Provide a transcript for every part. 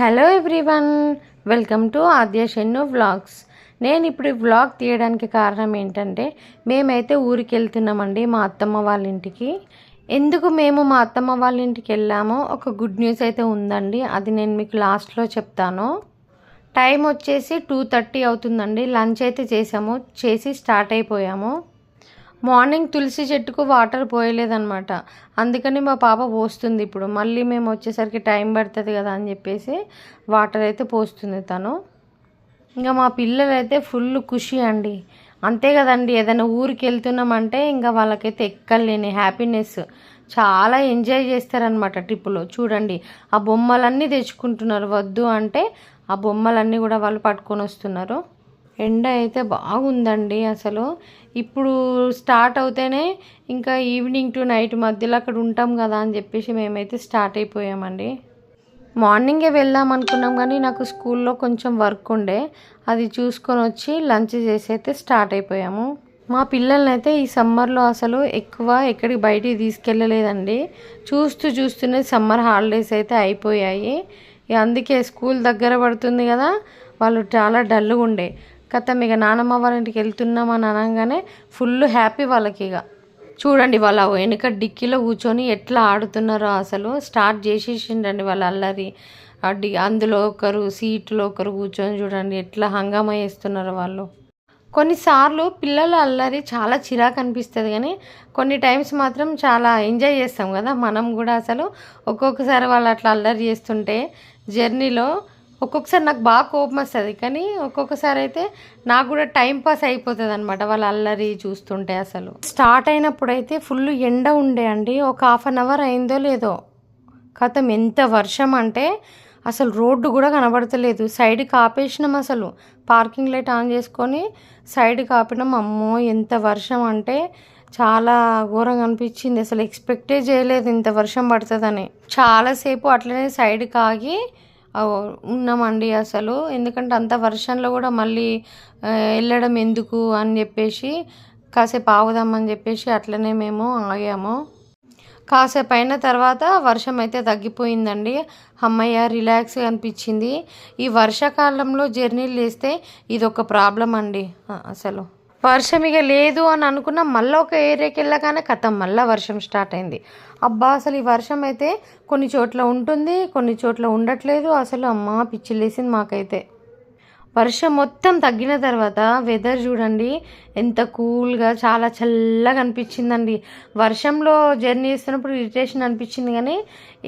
Hello everyone welcome to Aadya Shennu vlogs నేను ఇప్పుడు ఈ వ్లాగ్ తీయడానికి కారణం ఏంటంటే మేమైతే ఊరికి వెళ్తున్నామండి మా అత్తమ్మ వాళ్ళ ఇంటికి. ఎందుకు మేము మా అత్తమ్మ వాళ్ళ ఇంటికి వెళ్ళామో ఒక గుడ్ న్యూస్ అయితే ఉందండి. అది నేను మీకు లాస్ట్లో చెప్తాను. టైం వచ్చేసి టూ థర్టీ అవుతుందండి. లంచ్ అయితే చేసాము. చేసి స్టార్ట్ అయిపోయాము. మార్నింగ్ తులసి చెట్టుకు వాటర్ పోయలేదనమాట అందుకని మా పాప పోస్తుంది ఇప్పుడు. మళ్ళీ మేము వచ్చేసరికి టైం పడుతుంది కదా అని చెప్పేసి వాటర్ అయితే పోస్తుంది తను. ఇంకా మా పిల్లలైతే ఫుల్ ఖుషి అండి. అంతే కదండి ఏదైనా ఊరికి వెళ్తున్నామంటే ఇంకా వాళ్ళకైతే ఎక్కలేని హ్యాపీనెస్. చాలా ఎంజాయ్ చేస్తారనమాట ట్రిప్పులో. చూడండి ఆ బొమ్మలన్నీ తెచ్చుకుంటున్నారు. వద్దు అంటే ఆ బొమ్మలన్నీ కూడా వాళ్ళు పట్టుకొని వస్తున్నారు. ఎండ అయితే బాగుందండి అసలు. ఇప్పుడు స్టార్ట్ అవుతేనే ఇంకా ఈవినింగ్ టు నైట్ మధ్యలో అక్కడ ఉంటాం కదా అని చెప్పేసి మేమైతే స్టార్ట్ అయిపోయామండి. మార్నింగే వెళ్దాం అనుకున్నాం కానీ నాకు స్కూల్లో కొంచెం వర్క్ ఉండే. అది చూసుకొని వచ్చి లంచ్ చేసి అయితే స్టార్ట్ అయిపోయాము. మా పిల్లల్ని అయితే ఈ సమ్మర్లో అసలు ఎక్కువ ఎక్కడికి బయటికి తీసుకెళ్ళలేదండి. చూస్తూ చూస్తూనే సమ్మర్ హాలిడేస్ అయితే అయిపోయాయి. అందుకే స్కూల్ దగ్గర పడుతుంది కదా వాళ్ళు చాలా డల్గా ఉండే. కథ ఇక నానమ్మ వాళ్ళ ఇంటికి వెళ్తున్నామని అనగానే ఫుల్ హ్యాపీ వాళ్ళకి ఇక. చూడండి వాళ్ళ వెనుక డిక్కీలో కూర్చొని ఎట్లా ఆడుతున్నారో అసలు. స్టార్ట్ చేసేసిండండి వాళ్ళ అల్లరి. అడ్డి అందులో ఒకరు సీట్లో ఒకరు కూర్చొని చూడండి ఎట్లా హంగామా చేస్తున్నారు వాళ్ళు. కొన్నిసార్లు పిల్లల అల్లరి చాలా చిరాకు అనిపిస్తుంది కానీ కొన్ని టైమ్స్ మాత్రం చాలా ఎంజాయ్ చేస్తాం కదా. మనం కూడా అసలు ఒక్కొక్కసారి వాళ్ళు అట్లా అల్లరి చేస్తుంటే జర్నీలో ఒక్కొక్కసారి నాకు బాగా కోపం వస్తుంది. కానీ ఒక్కొక్కసారి అయితే నాకు కూడా టైం పాస్ అయిపోతుంది అనమాట వాళ్ళ అల్లరి చూస్తుంటే అసలు. స్టార్ట్ అయినప్పుడు అయితే ఫుల్ ఎండ ఉండే అండి. ఒక హాఫ్ అన్ అవర్ అయిందో లేదో. కథం ఎంత వర్షం అంటే అసలు రోడ్డు కూడా కనబడతలేదు. సైడ్కి ఆపేసినాం అసలు. పార్కింగ్ లైట్ ఆన్ చేసుకొని సైడ్కి ఆపినాం అమ్మో ఎంత వర్షం అంటే చాలా ఘోరంగా అనిపించింది. అసలు ఎక్స్పెక్టే చేయలేదు ఇంత వర్షం పడుతుందని. చాలాసేపు అట్లనే సైడ్కి ఆగి ఉన్నామండి అసలు. ఎందుకంటే అంత వర్షంలో కూడా మళ్ళీ వెళ్ళడం ఎందుకు అని చెప్పేసి కాసేపు ఆగుదామని చెప్పేసి అట్లనే మేము ఆగాము. కాసేపు అయిన తర్వాత వర్షం అయితే తగ్గిపోయిందండి. అమ్మయ్య రిలాక్స్ అనిపించింది. ఈ వర్షాకాలంలో జర్నీలు చేస్తే ఇది ఒక ప్రాబ్లం అండి అసలు. వర్షం ఇక లేదు అని అనుకున్న మళ్ళీ ఒక ఏరియాకి వెళ్ళగానే కథం మళ్ళీ వర్షం స్టార్ట్ అయింది. అబ్బా అసలు ఈ వర్షం అయితే కొన్ని చోట్ల ఉంటుంది కొన్ని చోట్ల ఉండట్లేదు. అసలు అమ్మ పిచ్చిలేసింది మాకైతే. వర్షం మొత్తం తగ్గిన తర్వాత వెదర్ చూడండి. ఎంత కూల్గా చాలా చల్లగా అనిపించిందండి. వర్షంలో జర్నీ చేస్తున్నప్పుడు ఇరిటేషన్ అనిపించింది కానీ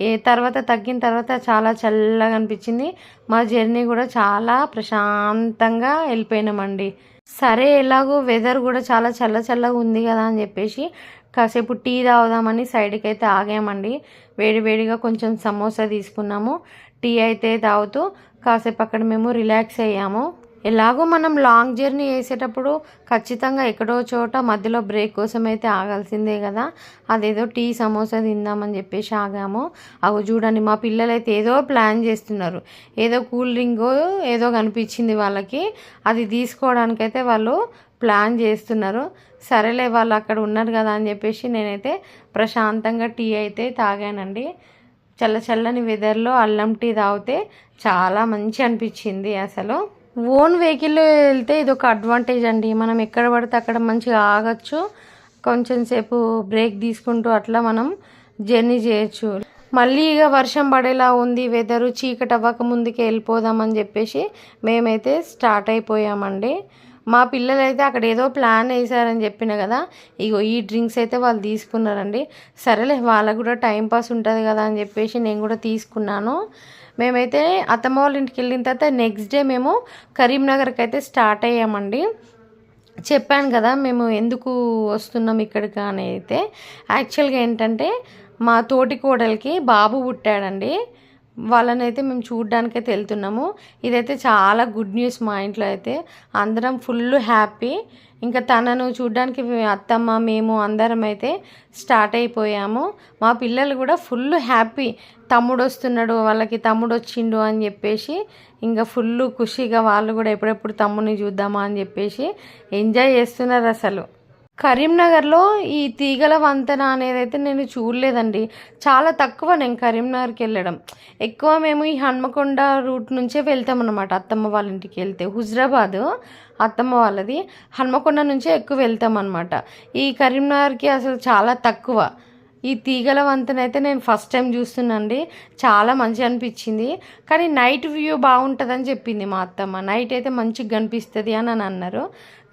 ఏ తర్వాత తగ్గిన తర్వాత చాలా చల్లగా అనిపించింది. మా జర్నీ కూడా చాలా ప్రశాంతంగా వెళ్ళిపోయినామండి. సరే ఎలాగో వెదర్ కూడా చాలా చల్ల చల్లగా ఉంది కదా అని చెప్పేసి కాసేపు టీ తాగుదామని సైడ్కి అయితే ఆగామండి వేడివేడిగా కొంచెం సమోసా తీసుకున్నాము. టీ అయితే తాగుతూ కాసేపు అక్కడ మేము రిలాక్స్ అయ్యాము. ఎలాగో మనం లాంగ్ జర్నీ వేసేటప్పుడు ఖచ్చితంగా ఎక్కడో చోట మధ్యలో బ్రేక్ కోసం అయితే ఆగాల్సిందే కదా. అదేదో టీ సమోసా తిందామని చెప్పేసి ఆగాము. అవి చూడండి మా పిల్లలు అయితే ఏదో ప్లాన్ చేస్తున్నారు. ఏదో కూల్ డ్రింక్ ఏదో కనిపించింది వాళ్ళకి. అది తీసుకోవడానికైతే వాళ్ళు ప్లాన్ చేస్తున్నారు. సరేలే వాళ్ళు అక్కడ ఉన్నారు కదా అని చెప్పేసి నేనైతే ప్రశాంతంగా టీ అయితే తాగానండి. చల్ల చల్లని వెదర్లో అల్లం టీ తాగితే చాలా మంచి అనిపించింది అసలు. ఓన్ వెహికల్లో వెళ్తే ఇది ఒక అడ్వాంటేజ్ అండి. మనం ఎక్కడ పడితే అక్కడ మంచిగా ఆగచ్చు. కొంచెం సేపు బ్రేక్ తీసుకుంటూ అట్లా మనం జర్నీ చేయొచ్చు. మళ్ళీ ఇక వర్షం పడేలా ఉంది వెదరు చీకటి అవ్వక ముందుకే వెళ్ళిపోదామని చెప్పేసి మేమైతే స్టార్ట్ అయిపోయామండి. మా పిల్లలు అయితే అక్కడ ఏదో ప్లాన్ వేసారని చెప్పిన కదా ఇగో ఈ డ్రింక్స్ అయితే వాళ్ళు తీసుకున్నారండి. సరేలే వాళ్ళకు కూడా టైం పాస్ ఉంటుంది కదా అని చెప్పేసి నేను కూడా తీసుకున్నాను. మేమైతే అత్తమ్మ వాళ్ళ ఇంటికి వెళ్ళిన తర్వాత నెక్స్ట్ డే మేము కరీంనగర్కి అయితే స్టార్ట్ అయ్యామండి. చెప్పాను కదా మేము ఎందుకు వస్తున్నాం ఇక్కడికి అని అయితే. యాక్చువల్గా ఏంటంటే మా తోటి కోడలికి బాబు పుట్టాడండి. వాళ్ళనైతే మేము చూడ్డానికైతే వెళ్తున్నాము. ఇదైతే చాలా గుడ్ న్యూస్ మా ఇంట్లో అయితే. అందరం ఫుల్ హ్యాపీ. ఇంకా తనను చూడ్డానికి అత్తమ్మ మేము అందరం అయితే స్టార్ట్ అయిపోయాము. మా పిల్లలు కూడా ఫుల్ హ్యాపీ. తమ్ముడు వస్తున్నాడు వాళ్ళకి తమ్ముడు వచ్చిండు అని చెప్పేసి ఇంకా ఫుల్ ఖుషిగా వాళ్ళు కూడా ఎప్పుడెప్పుడు తమ్ముని చూద్దామా అని చెప్పేసి ఎంజాయ్ చేస్తున్నారు అసలు. కరీంనగర్లో ఈ తీగల వంతెన అనేది అయితే నేను చూడలేదండి. చాలా తక్కువ నేను కరీంనగర్కి వెళ్ళడం. ఎక్కువ మేము ఈ హన్మకొండ రూట్ నుంచే వెళ్తామన్నమాట. అత్తమ్మ వాళ్ళ ఇంటికి వెళ్తే. హుజరాబాద్ అత్తమ్మ వాళ్ళది. హన్మకొండ నుంచే ఎక్కువ వెళ్తాం అనమాట ఈ కరీంనగర్కి అసలు చాలా తక్కువ. ఈ తీగల వంతనైతే నేను ఫస్ట్ టైం చూస్తున్నాండి. చాలా మంచిగా అనిపించింది. కానీ నైట్ వ్యూ బాగుంటుందని చెప్పింది మా అత్తమ్మ. నైట్ అయితే మంచిగా కనిపిస్తుంది అని అని అన్నారు.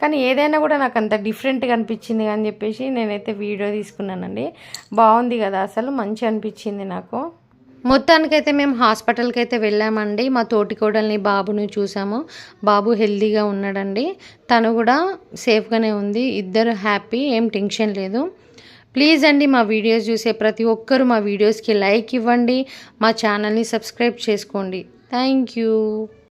కానీ ఏదైనా కూడా నాకు అంత డిఫరెంట్గా అనిపించింది అని చెప్పేసి నేనైతే వీడియో తీసుకున్నానండి. బాగుంది కదా అసలు మంచి అనిపించింది నాకు. మొత్తానికైతే మేము హాస్పిటల్కి అయితే వెళ్ళామండి. మా తోటి కోడల్ని బాబుని చూసాము. బాబు హెల్తీగా ఉన్నాడండి. తను కూడా సేఫ్గానే ఉంది. ఇద్దరు హ్యాపీ ఏం టెన్షన్ లేదు. ప్లీజ్ అండి మా వీడియోస్ చూసే ప్రతి ఒక్కరూ మా వీడియోస్కి లైక్ ఇవ్వండి. మా ఛానల్ని సబ్స్క్రైబ్ చేసుకోండి. Thank you